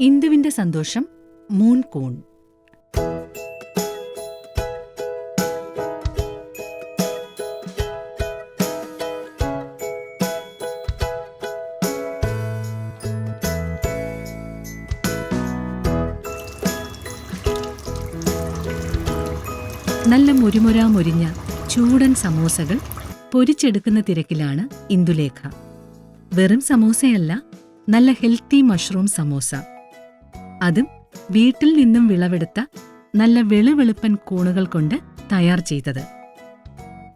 ഇന്ദുവിന്റെ സന്തോഷം മൂൺ കൂൺ. നല്ല മുരുമുരാ മുരിഞ്ഞ ചൂടൻ സമോസകൾ പൊരിച്ചെടുക്കുന്ന തിരക്കിലാണ് ഇന്ദുലേഖ. വെറും സമോസയല്ല നല്ല ഹെൽത്തി മഷ്റൂം സമോസ. അതും വീട്ടിൽ നിന്നും വിളവെടുത്ത നല്ല വെളുവെളുപ്പൻ കൂണുകൾ കൊണ്ട് തയ്യാർ ചെയ്തത്.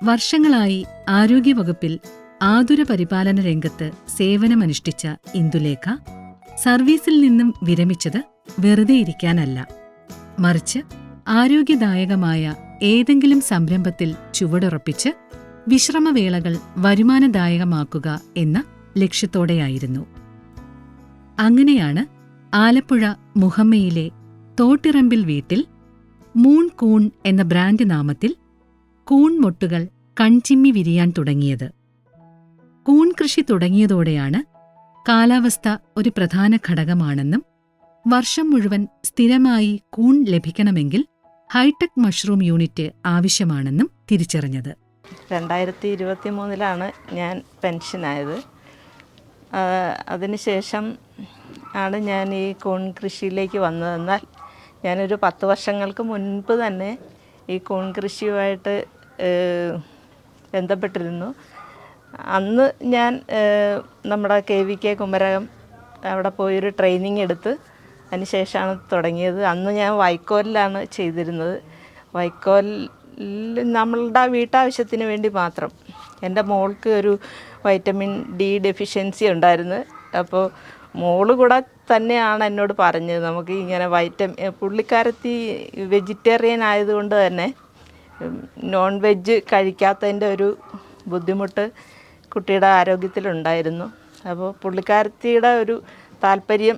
വർഷങ്ങളായി ആരോഗ്യവകുപ്പിൽ ആതുര പരിപാലന രംഗത്ത് സേവനമനുഷ്ഠിച്ച ഇന്ദുലേഖ സർവീസിൽ നിന്നും വിരമിച്ചത് വെറുതെ ഇരിക്കാനല്ല. മറിച്ച് ആരോഗ്യദായകമായ ഏതെങ്കിലും സംരംഭത്തിൽ ചുവടുറപ്പിച്ച് വിശ്രമവേളകൾ വരുമാനദായകമാക്കുക എന്ന ലക്ഷ്യത്തോടെയായിരുന്നു. അങ്ങനെയാണ് ആലപ്പുഴ മുഹമ്മയിലെ തോട്ടിറമ്പിൽ വീട്ടിൽ മൂൺ കൂൺ എന്ന ബ്രാൻഡ് നാമത്തിൽ കൂൺ മൊട്ടുകൾ കൺചിമ്മി വിരിയാൻ തുടങ്ങിയത്. കൂൺ കൃഷി തുടങ്ങിയതോടെയാണ് കാലാവസ്ഥ ഒരു പ്രധാന ഘടകമാണെന്നും വർഷം മുഴുവൻ സ്ഥിരമായി കൂൺ ലഭിക്കണമെങ്കിൽ ഹൈടെക് മഷ്റൂം യൂണിറ്റ് ആവശ്യമാണെന്നും തിരിച്ചറിഞ്ഞത്. രണ്ടായിരത്തി ഇരുപത്തി മൂന്നിലാണ് ഞാൻ പെൻഷനായത് അതിനുശേഷം ആണ് ഞാൻ ഈ കൂൺ കൃഷിയിലേക്ക് വന്നതെന്നാൽ ഞാനൊരു പത്ത് വർഷങ്ങൾക്ക് മുൻപ് തന്നെ ഈ കൂൺ കൃഷിയുമായിട്ട് ബന്ധപ്പെട്ടിരുന്നു. അന്ന് ഞാൻ നമ്മുടെ കെ വി കെ കുമരകം അവിടെ പോയൊരു ട്രെയിനിങ് എടുത്ത് അതിന് ശേഷമാണ് തുടങ്ങിയത്. അന്ന് ഞാൻ വൈക്കോലിലാണ് ചെയ്തിരുന്നത്. വൈക്കോലിൽ നമ്മളുടെ വീട്ടാവശ്യത്തിന് വേണ്ടി മാത്രം. എന്റെ മോൾക്ക് ഒരു വൈറ്റമിൻ ഡി ഡെഫിഷ്യൻസി ഉണ്ടായിരുന്നു. അപ്പോൾ മോൾ കൂടെ തന്നെയാണ് എന്നോട് പറഞ്ഞത്. നമുക്ക് ഇങ്ങനെ വൈറ്റമിൻ പുള്ളിക്കാരത്തി വെജിറ്റേറിയൻ ആയതുകൊണ്ട് തന്നെ നോൺ വെജ് കഴിക്കാത്തതിന്റെ ഒരു ബുദ്ധിമുട്ട് കുട്ടിയുടെ ആരോഗ്യത്തിലുണ്ടായിരുന്നു. അപ്പോൾ പുള്ളിക്കാരത്തിയുടെ ഒരു താല്പര്യം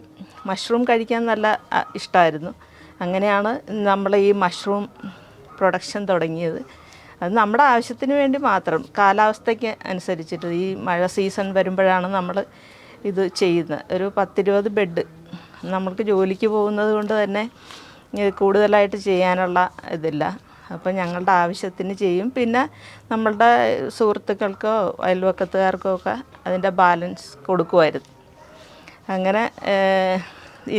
മഷ്റൂം കഴിക്കാൻ നല്ല ഇഷ്ടമായിരുന്നു അങ്ങനെയാണ് നമ്മൾ ഈ മഷ്റൂം പ്രൊഡക്ഷൻ തുടങ്ങിയത്. അത് നമ്മുടെ ആവശ്യത്തിന് വേണ്ടി മാത്രം കാലാവസ്ഥയ്ക്ക് അനുസരിച്ചിട്ട് ഈ മഴ സീസൺ വരുമ്പോഴാണ് നമ്മൾ ഇത് ചെയ്യുന്നത് ഒരു പത്തിരുപത് ബെഡ്. നമ്മൾക്ക് ജോലിക്ക് പോകുന്നത് കൊണ്ട് തന്നെ കൂടുതലായിട്ട് ചെയ്യാനുള്ള ഇതില്ല. അപ്പം ഞങ്ങളുടെ ആവശ്യത്തിന് ചെയ്യും. പിന്നെ നമ്മളുടെ സുഹൃത്തുക്കൾക്കോ അയൽവക്കത്തുകാർക്കോ ഒക്കെ അതിന്റെ ബാലൻസ് കൊടുക്കുമായിരുന്നു. അങ്ങനെ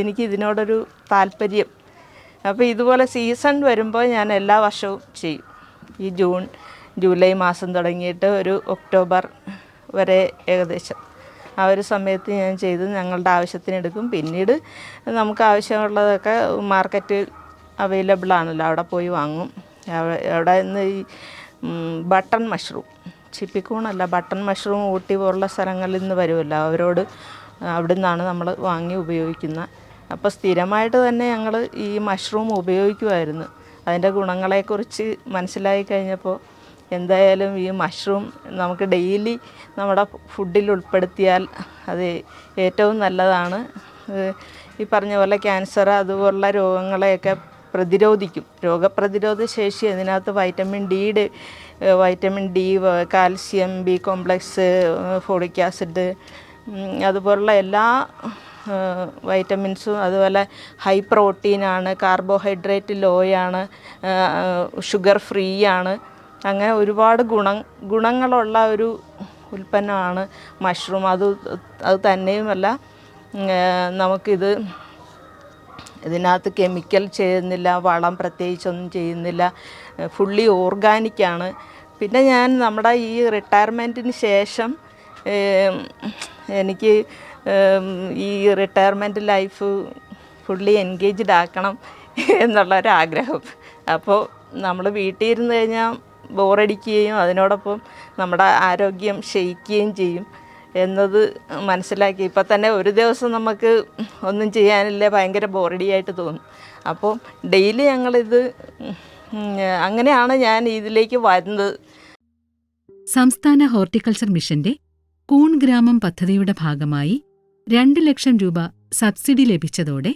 എനിക്ക് ഇതിനോടൊരു താല്പര്യം. അപ്പോൾ ഇതുപോലെ സീസൺ വരുമ്പോൾ ഞാൻ എല്ലാ വർഷവും ചെയ്യും. ഈ ജൂൺ ജൂലൈ മാസം തുടങ്ങിയിട്ട് ഒരു ഒക്ടോബർ വരെ ഏകദേശം. ആ ഒരു സമയത്ത് ഞാൻ ചെയ്ത് ഞങ്ങളുടെ ആവശ്യത്തിന് എടുക്കും. പിന്നീട് നമുക്ക് ആവശ്യമുള്ളതൊക്കെ മാർക്കറ്റ് അവൈലബിൾ ആണല്ലോ അവിടെ പോയി വാങ്ങും. അവ- അവിടെ നിന്ന് ഈ ബട്ടൺ മഷ്റൂം ചിപ്പിക്കൂണല്ല ബട്ടൺ മഷ്റൂം ഊട്ടി പോലുള്ള സ്ഥലങ്ങളിൽ നിന്ന് വരുമല്ലോ. അവരോട് അവിടെ നിന്നാണ് നമ്മൾ വാങ്ങി ഉപയോഗിക്കുന്നത് അപ്പോൾ സ്ഥിരമായിട്ട് തന്നെ ഞങ്ങൾ ഈ മഷ്റൂം ഉപയോഗിക്കുമായിരുന്നു അതിന്റെ ഗുണങ്ങളെക്കുറിച്ച് മനസ്സിലായി കഴിഞ്ഞപ്പോൾ എന്തായാലും ഈ മഷ്റൂം നമുക്ക് ഡെയിലി നമ്മുടെ ഫുഡിൽ ഉൾപ്പെടുത്തിയാൽ അത് ഏറ്റവും നല്ലതാണ്. ഈ പറഞ്ഞ പോലെ ക്യാൻസർ അതുപോലുള്ള രോഗങ്ങളെയൊക്കെ പ്രതിരോധിക്കും. രോഗപ്രതിരോധ ശേഷി അതിനകത്ത് വൈറ്റമിൻ ഡിയുടെ vitamin D calcium B complex folic acid അതുപോലുള്ള എല്ലാ വൈറ്റമിൻസും അതുപോലെ ഹൈ പ്രോട്ടീനാണ് കാർബോഹൈഡ്രേറ്റ് ലോയാണ് ഷുഗർ ഫ്രീ ആണ് അങ്ങനെ ഒരുപാട് ഗുണ ഗുണങ്ങളുള്ള ഒരു ഉൽപ്പന്നമാണ് മഷ്റൂം. അത് അത് തന്നെയുമല്ല നമുക്കിത് ഇതിനകത്ത് കെമിക്കൽ ചെയ്യുന്നില്ല വളം പ്രത്യേകിച്ചൊന്നും ചെയ്യുന്നില്ല ഫുള്ളി ഓർഗാനിക്കാണ് പിന്നെ ഞാൻ നമ്മുടെ ഈ റിട്ടയർമെന്റിന് ശേഷം എനിക്ക് ഈ റിട്ടയർമെന്റ് ലൈഫ് ഫുള്ളി എൻഗേജ്ഡ് ആക്കണം എന്നുള്ളൊരാഗ്രഹം. അപ്പോൾ നമ്മൾ വീട്ടിൽ ഇരുന്ന് കഴിഞ്ഞാൽ ബോറടിക്കുകയും അതിനോടൊപ്പം നമ്മുടെ ആരോഗ്യം ക്ഷയിക്കുകയും ചെയ്യും എന്നത് മനസ്സിലാക്കി. ഇപ്പം തന്നെ ഒരു ദിവസം നമുക്ക് ഒന്നും ചെയ്യാനില്ല ഭയങ്കര ബോറടിയായിട്ട് തോന്നും. അപ്പോൾ ഡെയിലി ഞങ്ങളിത് അങ്ങനെയാണ് ഞാൻ ഇതിലേക്ക് വരുന്നത്. സംസ്ഥാന ഹോർട്ടിക്കൾച്ചർ മിഷന്റെ കൂൺ ഗ്രാമം പദ്ധതിയുടെ ഭാഗമായി രണ്ട് ലക്ഷം രൂപ സബ്സിഡി ലഭിച്ചതോടെ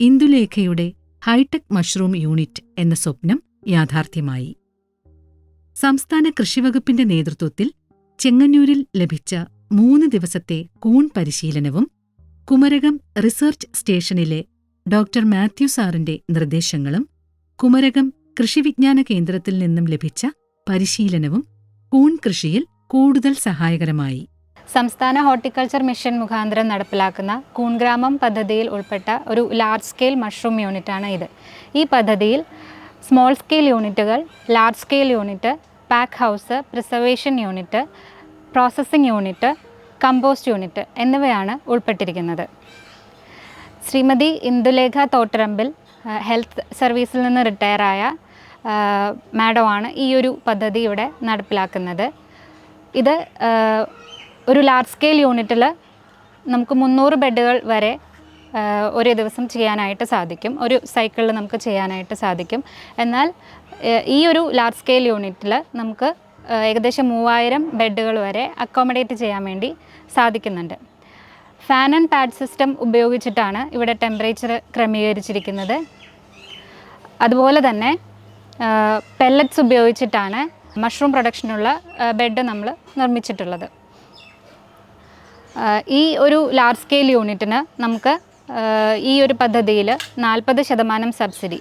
ഇന്ദുലേഖയുടെ ഹൈടെക് മഷ്റൂം യൂണിറ്റ് എന്ന സ്വപ്നം യാഥാർത്ഥ്യമായി. സംസ്ഥാന കൃഷിവകുപ്പിന്റെ നേതൃത്വത്തിൽ ചെങ്ങന്നൂരിൽ ലഭിച്ച മൂന്ന് ദിവസത്തെ കൂൺ പരിശീലനവും കുമരകം റിസർച്ച് സ്റ്റേഷനിലെ ഡോക്ടർ മാത്യു സാറിന്റെ നിർദ്ദേശങ്ങളും കുമരകം കൃഷിവിജ്ഞാന കേന്ദ്രത്തിൽ നിന്നും ലഭിച്ച പരിശീലനവും കൂൺ കൃഷിയിൽ കൂടുതൽ സഹായകരമായി. സംസ്ഥാന ഹോർട്ടിക്കൾച്ചർ മിഷൻ മുഖാന്തരം നടപ്പിലാക്കുന്ന കൂൺഗ്രാമം പദ്ധതിയിൽ ഉൾപ്പെട്ട ഒരു ലാർജ് സ്കെയിൽ മഷ്റൂം യൂണിറ്റാണ് ഇത്. ഈ പദ്ധതിയിൽ സ്മോൾ സ്കെയിൽ യൂണിറ്റുകൾ large scale unit pack house preservation unit processing unit compost unit എന്നിവയാണ് ഉൾപ്പെട്ടിരിക്കുന്നത്. ശ്രീമതി ഇന്ദുലേഖ തോട്ടറമ്പിൽ ഹെൽത്ത് സർവീസിൽ നിന്ന് റിട്ടയറായ മാഡമാണ് ഈ ഒരു പദ്ധതി ഇവിടെ നടപ്പിലാക്കുന്നത്. ഇത് ഒരു ലാർജ് സ്കെയിൽ യൂണിറ്റിൽ നമുക്ക് മുന്നൂറ് ബെഡുകൾ വരെ ഒരേ ദിവസം ചെയ്യാനായിട്ട് സാധിക്കും. ഒരു സൈക്കിളിൽ നമുക്ക് ചെയ്യാനായിട്ട് സാധിക്കും. എന്നാൽ ഈ ഒരു ലാർജ് സ്കെയിൽ യൂണിറ്റിൽ നമുക്ക് ഏകദേശം മൂവായിരം ബെഡുകൾ വരെ അക്കോമഡേറ്റ് ചെയ്യാൻ വേണ്ടി സാധിക്കുന്നുണ്ട്. ഫാൻ ആൻഡ് പാഡ് സിസ്റ്റം ഉപയോഗിച്ചിട്ടാണ് ഇവിടെ ടെമ്പറേച്ചർ ക്രമീകരിച്ചിരിക്കുന്നത്. അതുപോലെ തന്നെ പെല്ലറ്റ്സ് ഉപയോഗിച്ചിട്ടാണ് മഷ്റൂം പ്രൊഡക്ഷനുള്ള ബെഡ് നമ്മൾ നിർമ്മിച്ചിട്ടുള്ളത്. ഈ ഒരു ലാർജ് സ്കെയിൽ യൂണിറ്റിന് നമുക്ക് ഈ ഒരു പദ്ധതിയിൽ നാൽപ്പത് ശതമാനം സബ്സിഡി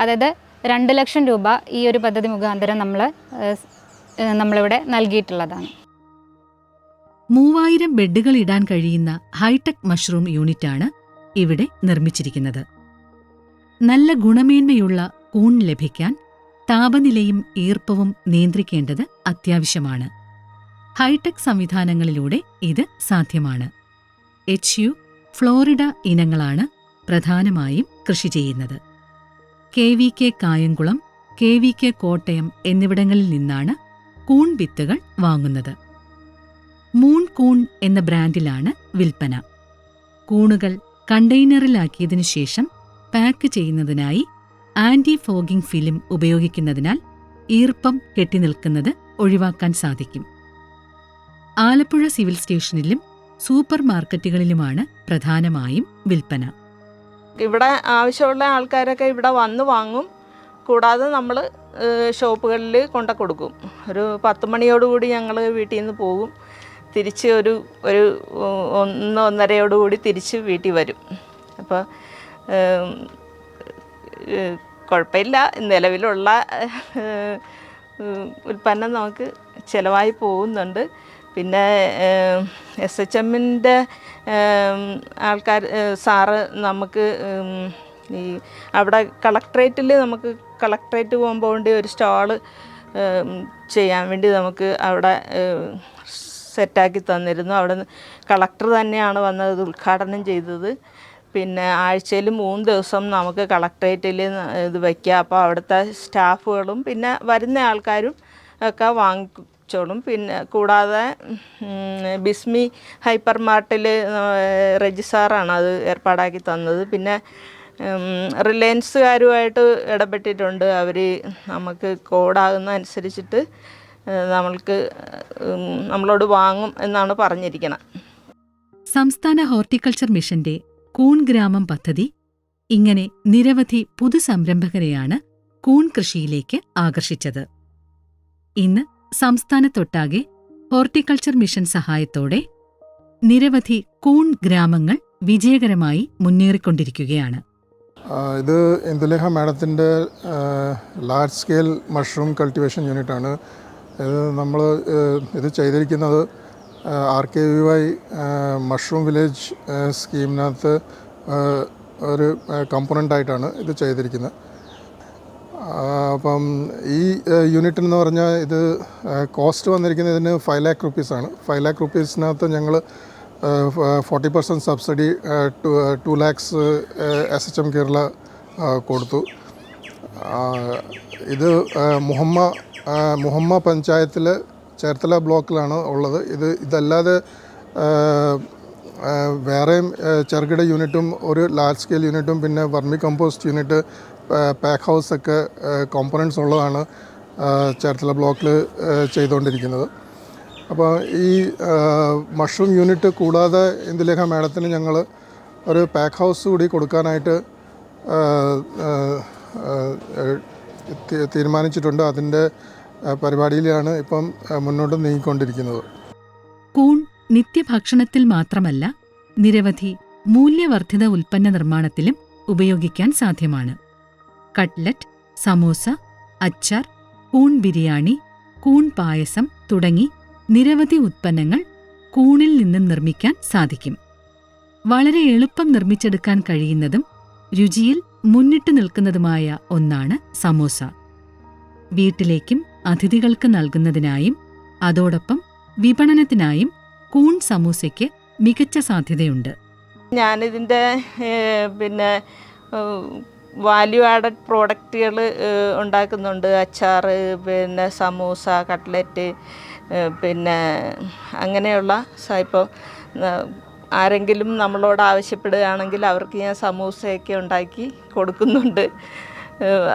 അതായത് രണ്ട് ലക്ഷം രൂപ ഈ ഒരു പദ്ധതി മുഖാന്തരം നമ്മൾ നമ്മളിവിടെ നൽകിയിട്ടുള്ളതാണ്. മൂവായിരം ബെഡുകൾ ഇടാൻ കഴിയുന്ന ഹൈടെക് മഷ്റൂം യൂണിറ്റാണ് ഇവിടെ നിർമ്മിച്ചിരിക്കുന്നത്. നല്ല ഗുണമേന്മയുള്ള കൂൺ ലഭിക്കാൻ താപനിലയും ഈർപ്പവും നിയന്ത്രിക്കേണ്ടത് അത്യാവശ്യമാണ്. ഹൈടെക് സംവിധാനങ്ങളിലൂടെ ഇത് സാധ്യമാണ്. എച്ച് യു ഫ്ലോറിഡ ഇനങ്ങളാണ് പ്രധാനമായും കൃഷി ചെയ്യുന്നത്. K V K Kayamkulam K V K Kottayam എന്നിവിടങ്ങളിൽ നിന്നാണ് കൂൺ വിത്തുകൾ വാങ്ങുന്നത്. മൂൺ കൂൺ എന്ന ബ്രാൻഡിലാണ് വിൽപ്പന. കൂണുകൾ കണ്ടെയ്നറിലാക്കിയതിനു ശേഷം പാക്ക് ചെയ്യുന്നതിനായി ആന്റി ഫോഗിംഗ് ഫിലിം ഉപയോഗിക്കുന്നതിനാൽ ഈർപ്പം കെട്ടിനിൽക്കുന്നത് ഒഴിവാക്കാൻ സാധിക്കും. ആലപ്പുഴ സിവിൽ സ്റ്റേഷനിലും സൂപ്പർ മാർക്കറ്റുകളിലുമാണ് പ്രധാനമായും വിൽപ്പന. ഇവിടെ ആവശ്യമുള്ള ആൾക്കാരൊക്കെ ഇവിടെ വന്ന് വാങ്ങും. കൂടാതെ നമ്മൾ ഷോപ്പുകളിൽ കൊണ്ട കൊടുക്കും. ഒരു പത്ത് മണിയോടുകൂടി ഞങ്ങൾ വീട്ടിൽ നിന്ന് പോകും. തിരിച്ച് ഒരു ഒരു ഒന്ന് ഒന്നരയോടുകൂടി തിരിച്ച് വീട്ടിൽ വരും. അപ്പോൾ കുഴപ്പമില്ല. നിലവിലുള്ള ഉൽപ്പന്നം നമുക്ക് ചിലവായി പോകുന്നുണ്ട്. പിന്നെ എസ് എച്ച് എമ്മിന്റെ ആൾക്കാർ സാറ് നമുക്ക് ഈ അവിടെ കളക്ട്രേറ്റിൽ നമുക്ക് കളക്ട്രേറ്റ് കോമ്പൗണ്ടിൽ ഒരു സ്റ്റാൾ ചെയ്യാൻ വേണ്ടി നമുക്ക് അവിടെ സെറ്റാക്കി തന്നിരുന്നു. അവിടെ കളക്ടർ തന്നെയാണ് വന്നത് ഉദ്ഘാടനം ചെയ്തത്. പിന്നെ ആഴ്ചയിൽ മൂന്ന് ദിവസം നമുക്ക് കളക്ട്രേറ്റിൽ ഇത് വയ്ക്കുക അപ്പോൾ അവിടുത്തെ സ്റ്റാഫുകളും പിന്നെ വരുന്ന ആൾക്കാരും ഒക്കെ വാങ്ങിച്ചോളും പിന്നെ കൂടാതെ ബിസ്മി ഹൈപ്പർ മാർട്ടിൽ രജിസാറാണ് അത് ഏർപ്പാടാക്കി തന്നത്. പിന്നെ റിലയൻസുകാരുമായിട്ട് ഇടപെട്ടിട്ടുണ്ട്. അവർ നമുക്ക് കോഡാകുന്ന അനുസരിച്ചിട്ട് നമ്മൾക്ക് നമ്മളോട് വാങ്ങും എന്നാണ് പറഞ്ഞിരിക്കണം. സംസ്ഥാന ഹോർട്ടിക്കൾച്ചർ മിഷന്റെ കൂൺ ഗ്രാമം പദ്ധതി ഇങ്ങനെ നിരവധി പുതു സംരംഭകരെയാണ് കൂൺ കൃഷിയിലേക്ക് ആകർഷിച്ചത്. ഇന്ന് സംസ്ഥാനത്തൊട്ടാകെ ഹോർട്ടിക്കൾച്ചർ മിഷൻ സഹായത്തോടെ നിരവധി കൂൺ ഗ്രാമങ്ങൾ വിജയകരമായി മുന്നേറിക്കൊണ്ടിരിക്കുകയാണ്. ഇത് ഇന്ദുലേഖ മാഡത്തിന്റെ ലാർജ് സ്കെയിൽ മഷ്റൂം കൾട്ടിവേഷൻ യൂണിറ്റാണ് ഇത് നമ്മൾ ഇത് ചെയ്തിരിക്കുന്നത് R K V Y mushroom village സ്കീമിനകത്ത് ഒരു കമ്പോണന്റ് ആയിട്ടാണ് ഇത് ചെയ്തിരിക്കുന്നത്. അപ്പം ഈ എന്ന് പറഞ്ഞാൽ ഇത് കോസ്റ്റ് വന്നിരിക്കുന്നതിന് ഫൈവ് ലാക്ക് റുപ്പീസാണ് ഫൈവ് ലാക്ക് റുപ്പീസിനകത്ത് ഞങ്ങൾ forty percent subsidy two lakhs S H M Kerala കൊടുത്തു. ഇത് മുഹമ്മ മുഹമ്മ പഞ്ചായത്തിൽ ചേർത്തല ബ്ലോക്കിലാണ് ഉള്ളത്. ഇത് ഇതല്ലാതെ വേറെയും ചെറുകിട യൂണിറ്റും ഒരു ലാർജ് സ്കെയിൽ യൂണിറ്റും പിന്നെ vermi compost unit pack house ഒക്കെ കോമ്പണൻസ് ഉള്ളതാണ് ചേർത്തല ബ്ലോക്കിൽ ചെയ്തുകൊണ്ടിരിക്കുന്നത് അപ്പോൾ ഈ മഷ്റൂം യൂണിറ്റ് കൂടാതെ ഇന്ദുലേഖ മാഡത്തിന് ഞങ്ങൾ ഒരു പാക്ക് ഹൗസ് കൂടി കൊടുക്കാനായിട്ട് തീരുമാനിച്ചിട്ടുണ്ട്. അതിന്റെ പരിപാടിയിലാണ് ഇപ്പം മുന്നോട്ട് നീങ്ങിക്കൊണ്ടിരിക്കുന്നത്. കൂൺ നിത്യഭക്ഷണത്തിൽ മാത്രമല്ല നിരവധി മൂല്യവർദ്ധിത ഉൽപ്പന്ന നിർമ്മാണത്തിലും ഉപയോഗിക്കാൻ സാധ്യമാണ്. കട്ട്ലറ്റ് സമോസ അച്ചാർ കൂൺ ബിരിയാണി കൂൺ പായസം തുടങ്ങി നിരവധി ഉത്പന്നങ്ങൾ കൂണിൽ നിന്നും നിർമ്മിക്കാൻ സാധിക്കും. വളരെ എളുപ്പം നിർമ്മിച്ചെടുക്കാൻ കഴിയുന്നതും രുചിയിൽ മുന്നിട്ട് നിൽക്കുന്നതുമായ ഒന്നാണ് സമോസ. വീട്ടിലേക്കും അതിഥികൾക്ക് നൽകുന്നതിനായും അതോടൊപ്പം വിപണനത്തിനായും കൂൺ സമൂസയ്ക്ക് മികച്ച സാധ്യതയുണ്ട്. ഞാനിതിന്റെ പിന്നെ വാല്യൂ ആഡഡ് പ്രോഡക്റ്റുകൾ ഉണ്ടാക്കുന്നുണ്ട്. അച്ചാർ പിന്നെ സമൂസ കട്ട്ലറ്റ് പിന്നെ അങ്ങനെയുള്ള ഇപ്പോൾ ആരെങ്കിലും നമ്മളോട് ആവശ്യപ്പെടുകയാണെങ്കിൽ അവർക്ക് ഞാൻ സമൂസയൊക്കെ ഉണ്ടാക്കി കൊടുക്കുന്നുണ്ട്.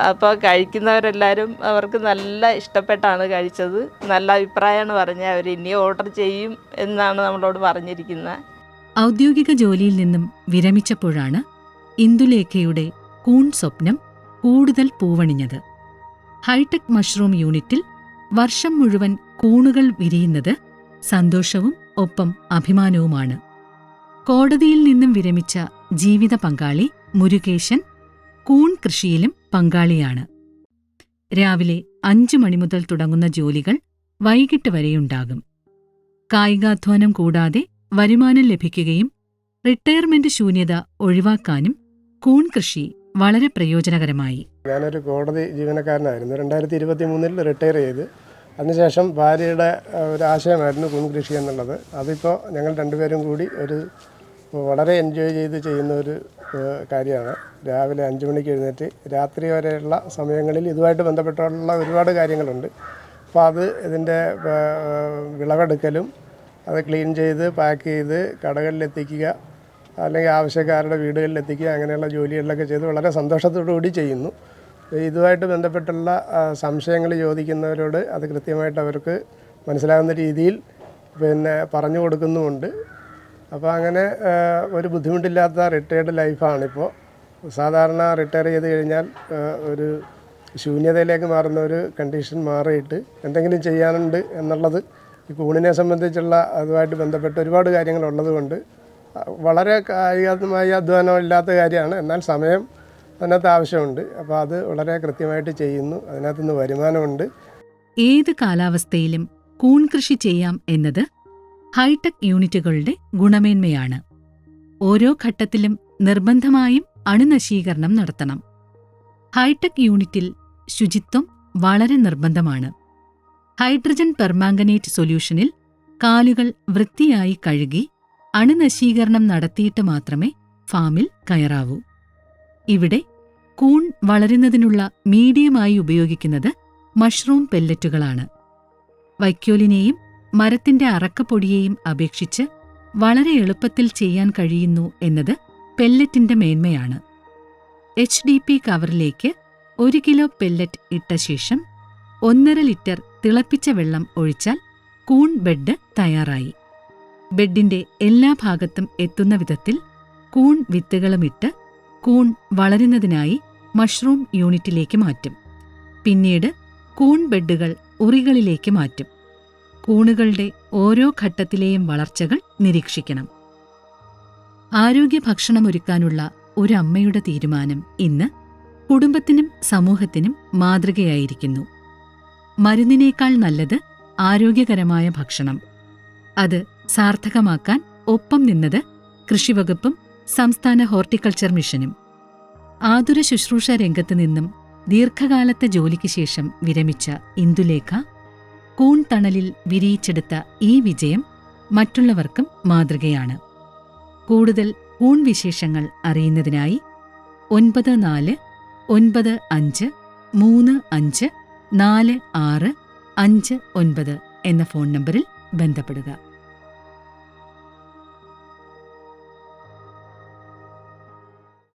അപ്പോൾ കഴിക്കുന്നവരെല്ലാവരും അവർക്ക് നല്ല ഇഷ്ടപ്പെട്ടാണ് കഴിച്ചത്. നല്ല അഭിപ്രായമാണ് പറഞ്ഞത്. അവർ ഇനി ഓർഡർ ചെയ്യും എന്നാണ് നമ്മളോട് പറഞ്ഞിരിക്കുന്നത് ഔദ്യോഗിക ജോലിയിൽ നിന്നും വിരമിച്ചപ്പോഴാണ് ഇന്ദുലേഖയുടെ കൂൺ സ്വപ്നം കൂടുതൽ പൂവണിഞ്ഞത്. ഹൈടെക് മഷ്റൂം യൂണിറ്റിൽ വർഷം മുഴുവൻ കൂണുകൾ വിരിയുന്നത് സന്തോഷവും ഒപ്പം അഭിമാനവുമാണ്. കോടതിയിൽ നിന്നും വിരമിച്ച ജീവിത പങ്കാളി മുരുകേശൻ കൂൺ കൃഷിയിലും പങ്കാളിയാണ്. രാവിലെ അഞ്ചു മണി മുതൽ തുടങ്ങുന്ന ജോലികൾ വൈകിട്ട് വരെയുണ്ടാകും. കായികാധ്വാനം കൂടാതെ വരുമാനം ലഭിക്കുകയും റിട്ടയർമെന്റ് ശൂന്യത ഒഴിവാക്കാനും കൂൺ കൃഷി വളരെ പ്രയോജനകരമായി. ഞാനൊരു കോടതി ജീവനക്കാരനായിരുന്നു. രണ്ടായിരത്തി ഇരുപത്തി മൂന്നിൽ റിട്ടയർ ചെയ്ത്. അതിനുശേഷം ഭാര്യയുടെ ഒരു ആശയമായിരുന്നു കുൺകൃഷി എന്നുള്ളത്. അതിപ്പോൾ ഞങ്ങൾ രണ്ടുപേരും കൂടി ഒരു വളരെ എൻജോയ് ചെയ്ത് ചെയ്യുന്ന ഒരു കാര്യമാണ്. രാവിലെ അഞ്ച് മണിക്ക് എഴുന്നേറ്റ് രാത്രി വരെയുള്ള സമയങ്ങളിൽ ഇതുമായിട്ട് ബന്ധപ്പെട്ടുള്ള ഒരുപാട് കാര്യങ്ങളുണ്ട്. അപ്പോൾ അത് ഇതിന്റെ വിളവെടുക്കലും അത് ക്ലീൻ ചെയ്ത് പാക്ക് ചെയ്ത് കടകളിൽ എത്തിക്കുക അല്ലെങ്കിൽ ആവശ്യക്കാരുടെ വീടുകളിൽ എത്തിക്കുക അങ്ങനെയുള്ള ജോലികളിലൊക്കെ ചെയ്ത് വളരെ സന്തോഷത്തോടു കൂടി ചെയ്യുന്നു. ഇതുമായിട്ട് ബന്ധപ്പെട്ടുള്ള സംശയങ്ങൾ ചോദിക്കുന്നവരോട് അത് കൃത്യമായിട്ട് അവർക്ക് മനസ്സിലാകുന്ന രീതിയിൽ പിന്നെ പറഞ്ഞു കൊടുക്കുന്നുമുണ്ട്. അപ്പോൾ അങ്ങനെ ഒരു ബുദ്ധിമുട്ടില്ലാത്ത റിട്ടയർഡ് ലൈഫാണിപ്പോൾ സാധാരണ റിട്ടയർ ചെയ്ത് കഴിഞ്ഞാൽ ഒരു ശൂന്യതയിലേക്ക് മാറുന്ന ഒരു കണ്ടീഷൻ മാറിയിട്ട് എന്തെങ്കിലും ചെയ്യാനുണ്ട് എന്നുള്ളത് ഈ കൂണിനെ സംബന്ധിച്ചുള്ള അതുമായിട്ട് ബന്ധപ്പെട്ട് ഒരുപാട് കാര്യങ്ങളുള്ളത് കൊണ്ട് വളരെ കായികമായ അധ്വാനം ഇല്ലാത്ത കാര്യമാണ്. എന്നാൽ സമയം അതിനകത്ത് ആവശ്യമുണ്ട്. അപ്പോൾ അത് വളരെ കൃത്യമായിട്ട് ചെയ്യുന്നു. അതിനകത്തുനിന്ന് വരുമാനമുണ്ട്. ഏത് കാലാവസ്ഥയിലും കൂൺ കൃഷി ചെയ്യാം എന്നത് ഹൈടെക് യൂണിറ്റുകളുടെ ഗുണമേന്മയാണ്. ഓരോ ഘട്ടത്തിലും നിർബന്ധമായും അണുനശീകരണം നടത്തണം. ഹൈടെക് യൂണിറ്റിൽ ശുചിത്വം വളരെ നിർബന്ധമാണ്. ഹൈഡ്രജൻ പെർമാംഗനേറ്റ് സൊല്യൂഷനിൽ കാലുകൾ വൃത്തിയായി കഴുകി അണുനശീകരണം നടത്തിയിട്ട് മാത്രമേ ഫാമിൽ കയറാവൂ. ഇവിടെ കൂൺ വളരുന്നതിനുള്ള മീഡിയമായി ഉപയോഗിക്കുന്നത് മഷ്റൂം പെല്ലറ്റുകളാണ്. വൈക്കോലിനെയും മരത്തിന്റെ അറക്കപ്പൊടിയെയും അപേക്ഷിച്ച് വളരെ എളുപ്പത്തിൽ ചെയ്യാൻ കഴിയുന്നു എന്നത് പെല്ലറ്റിന്റെ മേന്മയാണ്. എച്ച് ഡി പി കവറിലേക്ക് ഒരു കിലോ പെല്ലറ്റ് ഇട്ട ശേഷം ഒന്നര ലിറ്റർ തിളപ്പിച്ച വെള്ളം ഒഴിച്ചാൽ കൂൺ ബെഡ് തയ്യാറായി. ബെഡിന്റെ എല്ലാ ഭാഗത്തും എത്തുന്ന വിധത്തിൽ കൂൺ വിത്തുകളുമിട്ട് കൂൺ വളരുന്നതിനായി മഷ്റൂം യൂണിറ്റിലേക്ക് മാറ്റും. പിന്നീട് കൂൺ ബെഡുകൾ ഉറികളിലേക്ക് മാറ്റും. കൂണുകളുടെ ഓരോ ഘട്ടത്തിലെയും വളർച്ചകൾ നിരീക്ഷിക്കണം. ആരോഗ്യ ഭക്ഷണമൊരുക്കാനുള്ള ഒരു അമ്മയുടെ തീരുമാനം ഇന്ന് കുടുംബത്തിനും സമൂഹത്തിനും മാതൃകയായിരിക്കുന്നു. മരുന്നിനേക്കാൾ നല്ലത് ആരോഗ്യകരമായ ഭക്ഷണം. അത് സാർത്ഥകമാക്കാൻ ഒപ്പം നിന്നത് കൃഷിവകുപ്പും സംസ്ഥാന ഹോർട്ടിക്കൾച്ചർ മിഷനും. ആതുര ശുശ്രൂഷ രംഗത്ത് നിന്നും ദീർഘകാലത്തെ ജോലിക്ക് ശേഷം വിരമിച്ച ഇന്ദുലേഖ കൂൺ തണലിൽ വിരിയിച്ചെടുത്ത ഈ വിജയം മറ്റുള്ളവർക്കും മാതൃകയാണ്. കൂടുതൽ കൂൺ വിശേഷങ്ങൾ അറിയുന്നതിനായി ഒൻപത് നാല് ഒൻപത് അഞ്ച് മൂന്ന് അഞ്ച് നാല് ആറ് അഞ്ച് ഒൻപത് എന്ന ഫോൺ നമ്പറിൽ ബന്ധപ്പെടുക.